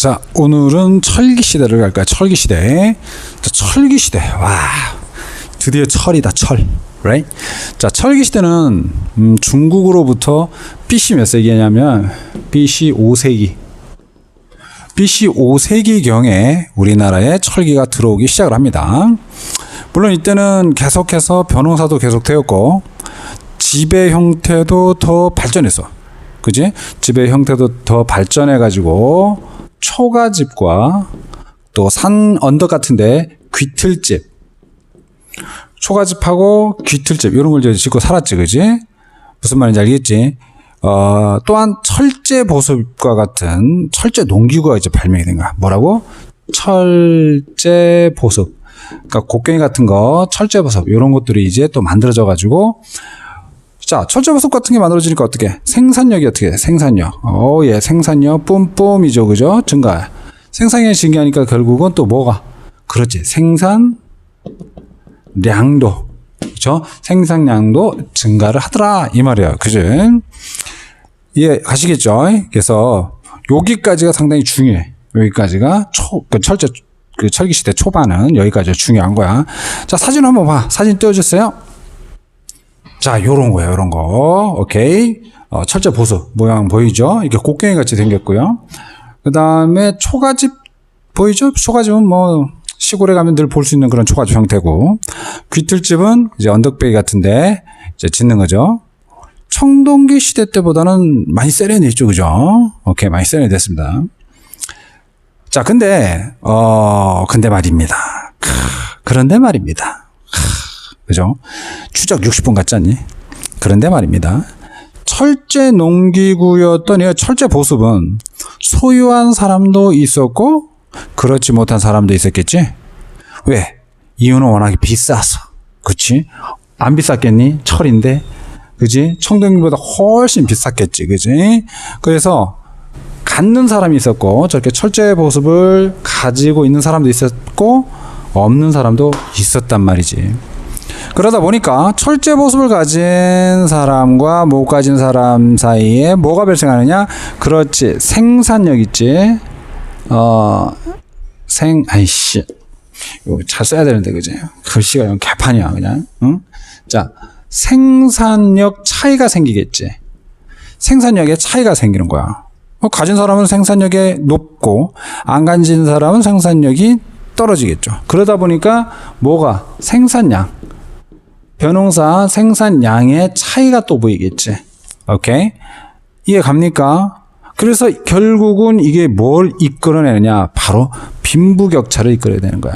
자, 오늘은 철기 시대를 갈까요? 철기 시대. 자, 철기 시대. 와. 드디어 철이다, 철. right? 자, 철기 시대는 음, 중국으로부터 BC 몇 세기냐면 BC 5세기. BC 5세기 경에 우리나라에 철기가 들어오기 시작을 합니다. 물론 이때는 계속해서 변호사도 계속되었고 지배 형태도 더 발전했어. 그지? 지배 형태도 더 발전해 가지고 초가집과 또 산 언덕 같은데 귀틀집. 초가집하고 귀틀집 이런 걸 짓고 살았지 그지? 무슨 말인지 알겠지? 어 또한 철제 보습과 같은 철제 농기구가 이제 발명이 된 거야. 뭐라고? 철제 보습 그러니까 곡괭이 같은 거 철제 보습 이런 것들이 이제 또 만들어져 가지고 자, 보습 같은 게 만들어지니까 어떻게? 생산력이 어떻게 돼? 생산력. 어, 예, 생산력 뿜뿜이죠. 그죠? 증가. 생산량이 증가하니까 결국은 또 뭐가? 그렇지. 생산량도. 그죠? 생산량도 증가를 하더라. 이 말이에요. 그죠? 예, 가시겠죠? 그래서 여기까지가 상당히 중요해. 여기까지가 초, 그 철제, 그 철기 시대 초반은 여기까지 중요한 거야. 자, 사진 한번 봐. 사진 띄워주세요. 자, 요런 거예요, 요런 거. 오케이. 어, 철제 보수 모양 보이죠? 이게 곡괭이 같이 생겼고요. 그 다음에 초가집 보이죠? 초가집은 뭐 시골에 가면 늘 볼 수 있는 그런 초가집 형태고 귀틀집은 이제 언덕배기 같은데 이제 짓는 거죠. 청동기 시대 때보다는 많이 세련됐죠, 그죠? 오케이, 많이 세련됐습니다. 자, 근데 어, 근데 말입니다. 크, 그런데 말입니다. 그죠? 추적 60분 같지 않니? 그런데 말입니다. 철제 농기구였던 이 철제 보습은 소유한 사람도 있었고 그렇지 못한 사람도 있었겠지? 왜? 이유는 워낙에 비싸서. 그치? 안 비쌌겠니? 철인데. 그지? 청동기보다 훨씬 비쌌겠지. 그지? 그래서 갖는 사람이 있었고 저렇게 철제 보습을 가지고 있는 사람도 있었고 없는 사람도 있었단 말이지. 그러다 보니까 철제 보습을 가진 사람과 못 가진 사람 사이에 뭐가 발생하느냐? 그렇지. 생산력 있지. 어, 생, 아이씨. 이거 잘 써야 되는데, 그지? 글씨가 영 개판이야, 그냥. 응? 자, 생산력 차이가 생기겠지. 생산력에 차이가 생기는 거야. 어, 가진 사람은 생산력이 높고, 안 가진 사람은 생산력이 떨어지겠죠. 그러다 보니까 뭐가? 생산량. 변홍사 생산량의 차이가 또 보이겠지. 오케이? 이해 갑니까? 그래서 결국은 이게 뭘 이끌어내느냐? 바로 빈부 격차를 이끌어야 되는 거야.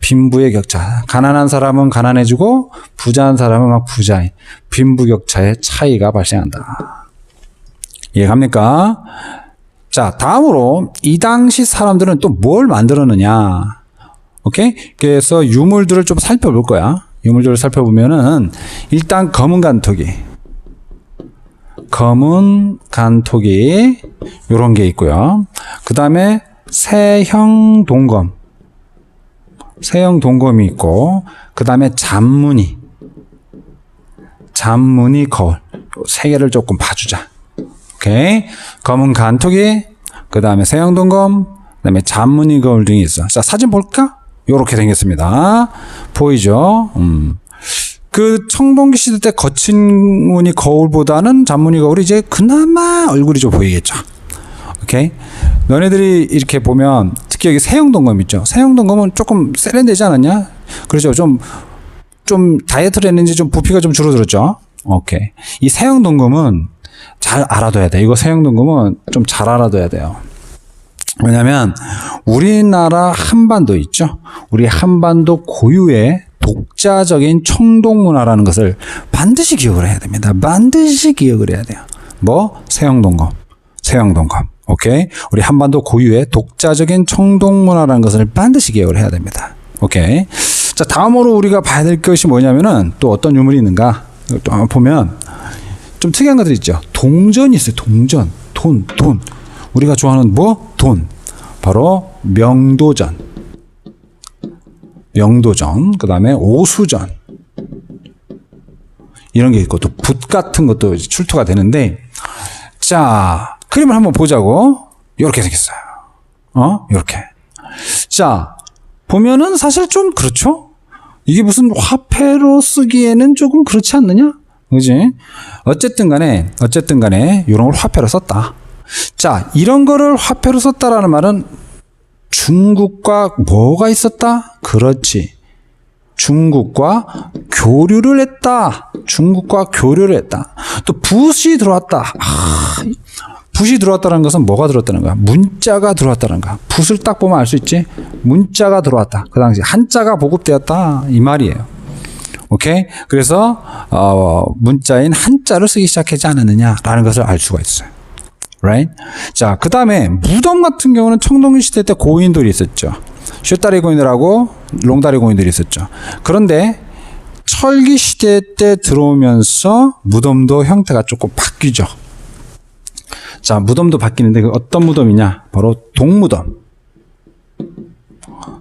빈부의 격차. 가난한 사람은 가난해지고 부자한 사람은 막 부자인. 빈부 격차의 차이가 발생한다. 이해 갑니까? 자, 다음으로 이 당시 사람들은 또 뭘 만들었느냐? 오케이? 그래서 유물들을 좀 살펴볼 거야. 유물들을 살펴보면은 일단 검은 간토기, 검은 간토기 요런 게 있고요. 그 다음에 세형 동검, 세형 동검이 있고 그 다음에 잔무늬, 잔무늬 거울 세 개를 조금 봐주자. 오케이 검은 간토기, 그 다음에 세형 동검, 그 다음에 잔무늬 거울 등이 있어. 자 사진 볼까? 요렇게 생겼습니다. 보이죠? 음. 그 청동기 시대 때 거친 무늬 거울보다는 잔무늬 거울이 이제 그나마 얼굴이 좀 보이겠죠. 오케이. 너네들이 이렇게 보면 특히 여기 세형동검 있죠. 세형동검은 조금 세련되지 않았냐? 그렇죠. 좀, 좀 다이어트를 했는지 좀 부피가 좀 줄어들었죠. 오케이. 이 세형동검은 잘 알아둬야 돼. 이거 세형동검은 좀 잘 알아둬야 돼요. 왜냐면 우리나라 한반도 있죠. 우리 한반도 고유의 독자적인 청동 문화라는 것을 반드시 기억을 해야 됩니다. 반드시 기억을 해야 돼요. 뭐 세영동검, 세영동검. 오케이. 우리 한반도 고유의 독자적인 청동 문화라는 것을 반드시 기억을 해야 됩니다. 오케이. 자, 다음으로 우리가 봐야 될 것이 뭐냐면은 또 어떤 유물이 있는가? 또 보면 좀 특이한 것들이 있죠. 동전이 있어요. 동전. 돈, 돈. 우리가 좋아하는 뭐? 돈. 바로 명도전. 명도전. 그 다음에 오수전. 이런 게 있고 또 붓 같은 것도 출토가 되는데 자 그림을 한번 보자고 이렇게 생겼어요. 어? 이렇게. 자, 보면은 사실 좀 그렇죠? 이게 무슨 화폐로 쓰기에는 조금 그렇지 않느냐? 그지? 어쨌든 간에, 어쨌든 간에, 이런 걸 화폐로 썼다. 자, 이런 거를 화폐로 썼다라는 말은 중국과 뭐가 있었다? 그렇지. 중국과 교류를 했다. 중국과 교류를 했다. 또 붓이 들어왔다. 아, 붓이 들어왔다는 것은 뭐가 들어왔다는 거야? 문자가 들어왔다는 거야. 붓을 딱 보면 알 수 있지? 문자가 들어왔다. 그 당시 한자가 보급되었다. 이 말이에요. 오케이? 그래서 어, 문자인 한자를 쓰기 시작하지 않았느냐라는 것을 알 수가 있어요. Right? 자, 그 다음에 무덤 같은 경우는 청동기 시대 때 고인돌이 있었죠. 숏다리 고인들하고 롱다리 고인들이 있었죠. 그런데 철기 시대 때 들어오면서 무덤도 형태가 조금 바뀌죠. 자, 무덤도 바뀌는데 그 어떤 무덤이냐? 바로 동무덤.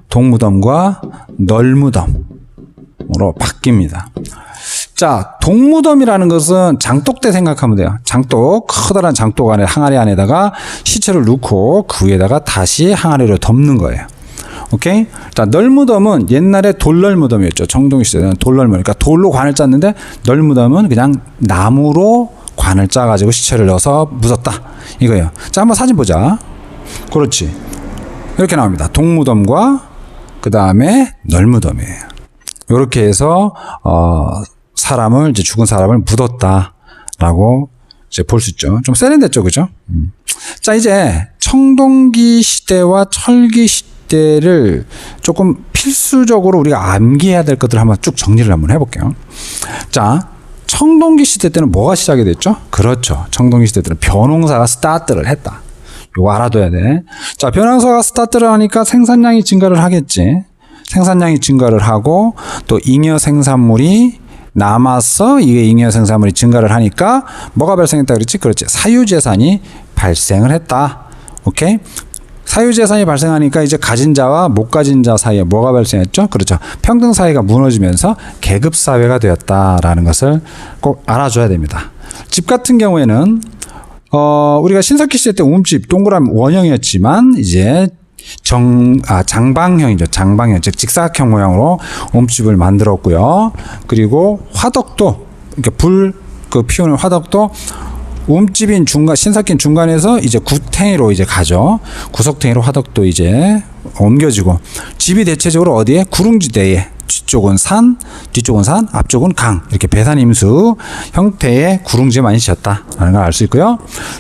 동무덤과 널무덤으로 바뀝니다. 자, 동무덤이라는 것은 장독 때 생각하면 돼요. 장독, 커다란 장독 안에 항아리 안에다가 시체를 넣고 그 위에다가 다시 항아리를 덮는 거예요. 오케이? 자, 널무덤은 옛날에 돌널무덤이었죠. 정동기 시대는 돌널무. 그러니까 돌로 관을 짰는데 널무덤은 그냥 나무로 관을 짜 가지고 시체를 넣어서 묻었다. 이거예요. 자, 한번 사진 보자. 그렇지. 이렇게 나옵니다. 동무덤과 그 다음에 널무덤이에요. 이렇게 해서 어, 사람을 이제 죽은 사람을 묻었다라고 이제 볼 수 있죠. 좀 세련됐죠, 그죠? 음. 자, 이제 청동기 시대와 철기 시대를 조금 필수적으로 우리가 암기해야 될 것들 을 한번 쭉 정리를 한번 해볼게요. 자, 청동기 시대 때는 뭐가 시작이 됐죠? 그렇죠. 청동기 시대 때는 변홍사가 스타트를 했다. 이거 알아둬야 돼. 자, 변홍사가 스타트를 하니까 생산량이 증가를 하겠지. 생산량이 증가를 하고 또 잉여 생산물이 남아서 이게 잉여 생산물이 증가를 하니까 뭐가 발생했다 그랬지? 그렇지. 사유재산이 발생을 했다. 오케이? 사유재산이 발생하니까 이제 가진 자와 못 가진 자 사이에 뭐가 발생했죠? 그렇죠. 평등 사회가 무너지면서 계급 사회가 되었다라는 것을 꼭 알아줘야 됩니다. 집 같은 경우에는 어 우리가 신석기 시대 때 움집 동그란 원형이었지만 이제 정, 아, 장방형이죠. 장방형. 즉, 직사각형 모양으로 움집을 만들었고요. 그리고 화덕도, 그러니까 불, 그 피우는 화덕도 움집인 중간, 신석기인 중간에서 이제 구탱이로 이제 가죠. 구석탱이로 화덕도 이제 옮겨지고. 집이 대체적으로 어디에? 구릉지대에. 뒤쪽은 산, 뒤쪽은 산, 앞쪽은 강. 이렇게 배산임수 형태의 구릉지에 많이 지었다라는 걸 알 수 있고요.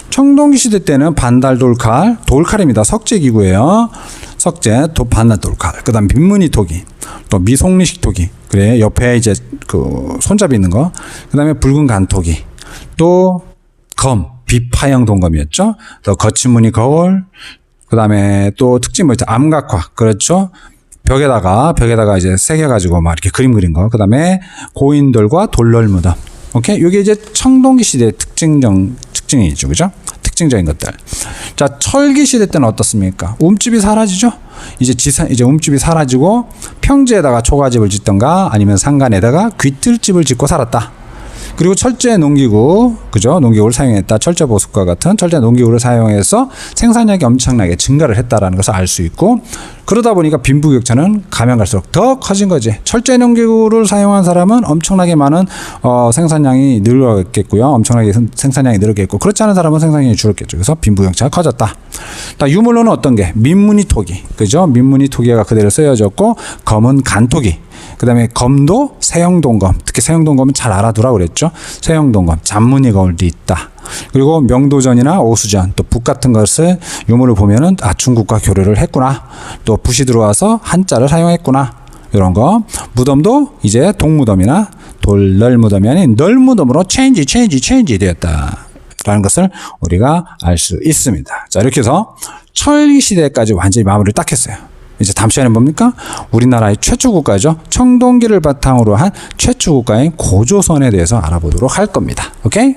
청동기 시대 때는 반달 돌칼, 돌칼입니다. 석재 기구예요. 석재, 도 반달 돌칼. 그다음 빈무늬 토기, 또 미송리식 토기. 그래 옆에 이제 그 손잡이 있는 거. 그다음에 붉은 간토기. 또 검, 비파형 동검이었죠. 또 거친 무늬 거울. 그다음에 또 특징 뭐 있죠? 암각화. 그렇죠. 벽에다가 벽에다가 이제 새겨가지고 막 이렇게 그림 그린 거. 그다음에 고인돌과 돌널 무덤. 오케이. 이게 이제 청동기 시대의 특징적 특징이죠, 그죠? 특징적인 것들. 자, 철기 시대 때는 어떻습니까? 움집이 사라지죠. 이제 지산 이제 움집이 사라지고 평지에다가 초가집을 짓던가 아니면 산간에다가 귀틀집을 짓고 살았다. 그리고 철제 농기구, 그죠? 농기구를 사용했다. 철제 보습과 같은 철제 농기구를 사용해서 생산량이 엄청나게 증가를 했다라는 것을 알 수 있고, 그러다 보니까 빈부격차는 가면 갈수록 더 커진 거지. 철제 농기구를 사용한 사람은 엄청나게 많은 어, 생산량이 늘어겠고요. 엄청나게 생산량이 늘었겠고, 그렇지 않은 사람은 생산량이 줄었겠죠. 그래서 빈부격차가 커졌다. 자, 유물로는 어떤 게? 민무늬 토기, 그죠? 민무늬 토기가 그대로 쓰여졌고, 검은 간토기, 그 다음에 검도 세형동검, 특히 세형동검은 잘 알아두라 그랬죠. 세형동검, 잔무늬 거울도 있다. 그리고 명도전이나 오수전, 또 북 같은 것을 유물을 보면은 아 중국과 교류를 했구나. 또 붓이 들어와서 한자를 사용했구나. 이런 거. 무덤도 이제 동무덤이나 돌 널무덤이 아닌 널무덤으로 체인지, 체인지, 체인지 되었다. 라는 것을 우리가 알 수 있습니다. 자, 이렇게 해서 철기 시대까지 완전히 마무리를 딱 했어요. 이제 다음 시간에 뭡니까? 우리나라의 최초 국가죠. 청동기를 바탕으로 한 최초 국가인 고조선에 대해서 알아보도록 할 겁니다. 오케이?